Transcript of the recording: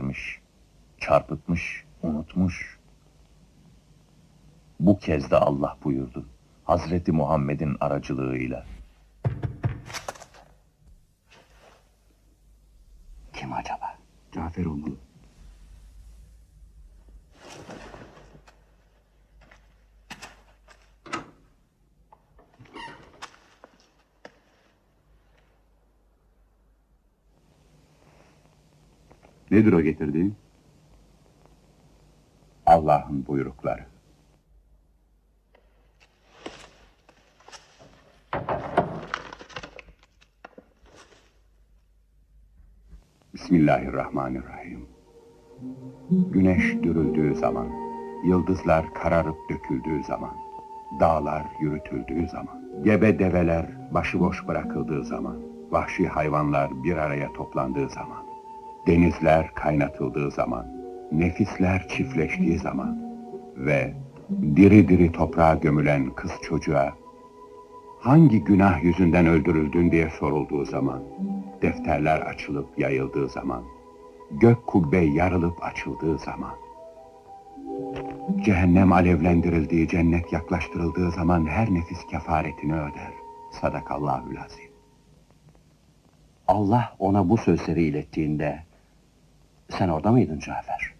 vermiş, çarpıtmış, unutmuş. Bu kez de Allah buyurdu. Hazreti Muhammed'in aracılığıyla. Kim acaba? Cafer olmalı. Nedir o getirdiğin? Allah'ın buyrukları. Bismillahirrahmanirrahim. Güneş dürüldüğü zaman, yıldızlar kararıp döküldüğü zaman, dağlar yürütüldüğü zaman, gebe develer başıboş bırakıldığı zaman, vahşi hayvanlar bir araya toplandığı zaman, denizler kaynatıldığı zaman, nefisler çiftleştiği zaman ve diri diri toprağa gömülen kız çocuğa hangi günah yüzünden öldürüldün diye sorulduğu zaman, defterler açılıp yayıldığı zaman, gök kubbe yarılıp açıldığı zaman, cehennem alevlendirildiği, cennet yaklaştırıldığı zaman her nefis kefaretini öder. Sadakallahül azim. Allah ona bu sözleri ilettiğinde sen orada mıydın Cafer?